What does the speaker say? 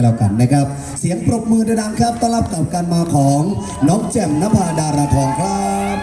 กันแล้วกันนะครับ เสียงปรบมือดังครับต้อนรับกับการมาของน้องแจ่มนภาดาราทองครับ